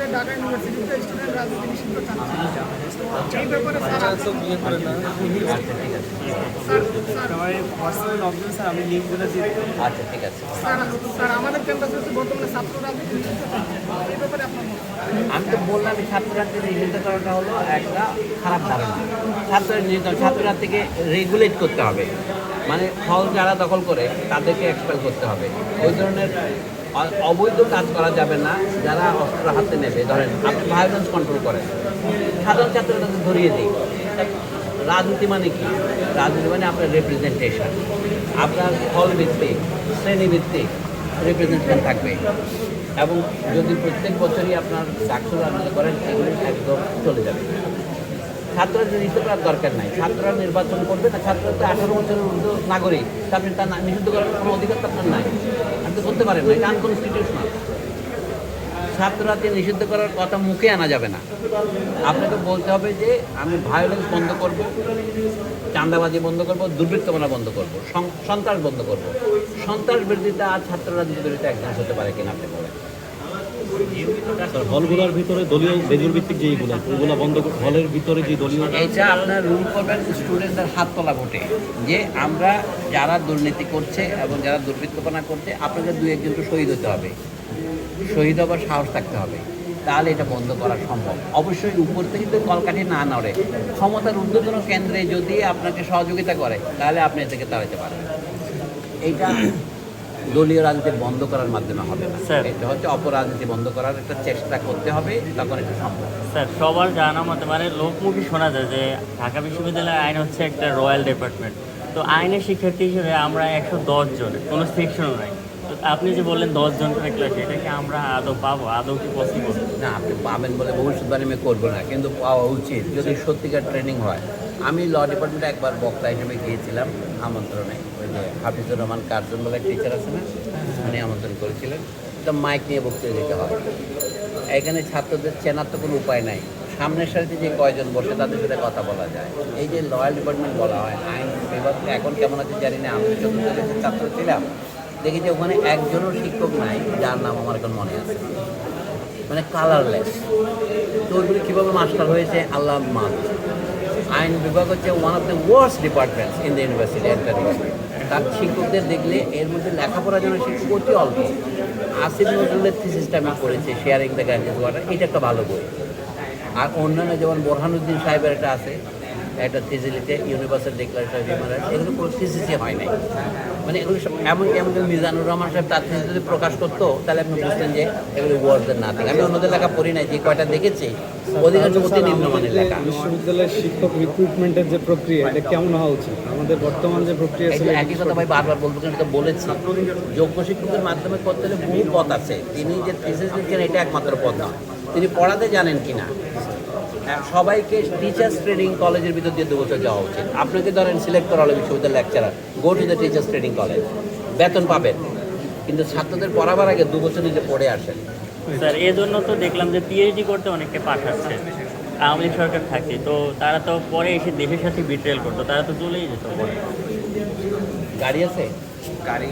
আমাদের ঢাকা ইউনিভার্সিটিতে স্টুডেন্ট রাজনীতি নিষিদ্ধ চাচ্ছে। এই ব্যাপারে স্যার আচ্ছা স্যার আমি লিঙ্কগুলো আচ্ছা ঠিক আছে। স্যার স্যার আমাদের ক্যাম্পাসে তো বর্তমানে ছাত্র রাজনীতি নিষিদ্ধ এই ব্যাপারে আপনার আমি তো বললাম হলো একটা খারাপ ধারণা। ছাত্র নিষিদ্ধ ছাত্রছাত্রীকে রেগুলেট করতে হবে। মানে হল যারা দখল করে তাদেরকে এক্সপেল করতে হবে। ওই ধরনের অবৈধ কাজ করা যাবে না, যারা অস্ত্র হাতে নেবে। ধরেন, আপনি ভায়োলেন্স কন্ট্রোল করেন। সাধারণ ছাত্ররা ধরিয়ে দিই। রাজনীতি মানে কি? রাজনীতি মানে আপনার রিপ্রেজেন্টেশন আপনার ফল ভিত্তিক শ্রেণি রিপ্রেজেন্টেশন থাকবে। এবং যদি প্রত্যেক বছরই আপনার চাকরি রাজনীতি করেন সেগুলি একদম চলে যাবে। ছাত্ররা নিষিদ্ধ করার দরকার নাই, ছাত্ররা নির্বাচন করবে না ছাত্ররা তো আঠারো বছরের ঊর্ধ্ব নাগরিক আপনি তার নিষিদ্ধ করার কোনো অধিকার তো আপনার নাই। আপনি করতে পারেন না, এটা আনকনস্টিটিউশনাল ছাত্ররাকে নিষিদ্ধ করার কথা মুখে আনা যাবে না। আপনাকে বলতে হবে যে, আমি ভায়োলেন্স বন্ধ করব, চাঁদাবাজি বন্ধ করব, দুর্বৃত্তপনা বন্ধ করব সন্ত্রাস বন্ধ করব। সন্ত্রাস বিরোধিতা আর ছাত্র রাজনীতি বিরোধিতা একজন হতে পারে কিনা আপনি বলেন। হলগুলোর ভিতরে দলীয় বেজুর ভিত্তিক যেইগুলো ওগুলো বন্ধ হলের ভিতরে যে দলীয় এইটা আপনার রুল করবেন স্টুডেন্টদের হাত তোলা ভোটে যে আমরা যারা দুর্নীতি করছে এবং যারা দুর্বৃত্তপনা করছে আপনাদের দু একজনকে শহীদ হতে হবে। শহীদ হবার সাহস থাকতে হবে। তাহলে এটা বন্ধ করা সম্ভব। অবশ্যই উপর থেকে যদি কলকাঠি না নড়ে ক্ষমতার ঊর্ধ্বতন কেন্দ্রে যদি আপনাকে সহযোগিতা করে তাহলে আপনি এ থেকে তাড়াতে পারবেন। এইটা দলীয় রাজনীতি বন্ধ করার মাধ্যমে হবে না। এটা হচ্ছে অপরাজনীতি বন্ধ করার একটা চেষ্টা করতে হবে তখন এটা সম্ভব। স্যার সবার জানা মতে মানে লোকমুখী শোনা যায় যে ঢাকা বিশ্ববিদ্যালয়ের আইন হচ্ছে একটা রয়্যাল ডিপার্টমেন্ট। তো আইনের শিক্ষার্থী হিসেবে আমরা একশো দশ জন কোনো সেকশনও নাই। তো আপনি যে বললেন দশ জন করে ক্লাস এটা কি আমরা আদৌ পাবো আদৌ কি পসিবল না আপনি পাবেন বলে ভবিষ্যৎবাণী আমি করব না কিন্তু পাওয়া উচিত। যদি সত্যিকার ট্রেনিং হয় আমি ল ডিপার্টমেন্টে একবার বক্তা হিসেবে গিয়েছিলাম আমন্ত্রণে। ওই যে হাফিজুর রহমান কার্জন বলে টিচার আছে না? উনি আমন্ত্রণ করেছিলেন। তো মাইক নিয়ে বক্তৃতা দিতে হয়। এখানে ছাত্রদের চেনার তো কোনো উপায় নাই। সামনের সাথে যে কয়জন বসে তাদের সাথে কথা বলা যায়। এই যে লয়াল ডিপার্টমেন্ট বলা হয়, আইন বিভাগ, এখন কেমন আছে জানি না। আমি চতুর্থ ছাত্র ছিলাম, দেখি যে ওখানে একজনও শিক্ষক নাই, যার নাম আমার এখন মনে আছে। মানে কালারলেস তো ওইগুলো কীভাবে মাস্টার হয়েছে? আল্লাহ মান আইন বিভাগ হচ্ছে one of the worst departments in the university একটা তার শিক্ষকদের দেখলে এর মধ্যে লেখাপড়া জন্য শিক্ষক অতি অল্প। আসিফ নজরুলের থিসিসটা আমি পড়েছি শেয়ারিং দ্য গ্যাঞ্জেস ওয়াটার এটা একটা ভালো বই। আর অন্যান্য যেমন বোরহানুদ্দিন সাহেবের একটা আছে একটা থিসিলিতে universal declaration of human rights এগুলো কোনো থিসিসই হয় নাই। মানে এগুলো সব এমন এমন মিজানুর রহমান সাহেব তার থিসিস যদি প্রকাশ করতো তাহলে আপনি বুঝতেন যে এগুলো ওয়ার্ডদের নাথিং আমি অন্যদের লেখা পড়ি নাই যে কয়টা দেখেছি অধিকাংশ অতি নিম্নমানের লেখা। বিশ্ববিদ্যালয়ের শিক্ষক রিক্রুটমেন্টের যে প্রক্রিয়া এটা কেমন হওয়া উচিত? আমাদের বর্তমান যে প্রক্রিয়া একই কথা ভাই বারবার বলব কিন্তু এটা বলেছি। যোগ্য শিক্ষকের মাধ্যমে করতে হলে বহু পথ আছে। তিনি যে থিসিস লিখছেন এটা একমাত্র পথ নয়। তিনি পড়াতে জানেন কিনা সবাইকে টিচার্স ট্রেনিং কলেজের ভিতর দিয়ে দু বছর যাওয়া উচিত। আপনাকে ধরেন সিলেক্ট করা হলো বিশ্ববিদ্যালয় lecturer go to the teachers training college বেতন পাবেন। কিন্তু ছাত্রদের পড়াবার আগে দু বছর নিজে পড়ে আসেন। স্যার এই জন্য তো দেখলাম যে পিএইচডি করতে অনেককে পাঠাচ্ছে। আওয়ামী লীগ সরকার থাকে তো তারা তো পরে এসে দেশের সাথে বিট্রেল করতো তারা তো চলেই যেত গাড়ি আছে? গাড়ি